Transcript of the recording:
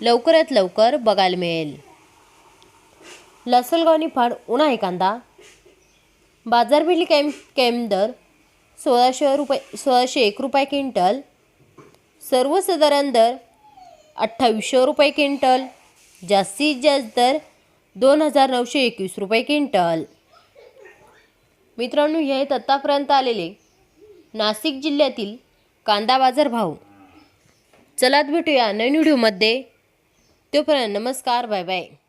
लवकरात लवकर बघायला मिळेल. लसलगावनी फाड उन्हा आहे कांदा. बाजारपेठली कॅम कॅम दर सोळाशे रुपये सोळाशे एक रुपये क्विंटल. सर्वसाधारण दर अठ्ठावीसशे रुपये क्विंटल. जास्तीत जास्त दर दोन हजार नऊशे एकवीस रुपये क्विंटल. मित्रांनो हे आहेत आत्तापर्यंत आलेले नाशिक जिल्ह्यातील कांदा बाजार भाव. चलात भेटूया नवीन व्हिडिओमध्ये. તો પર નમસ્કાર બાય બાય.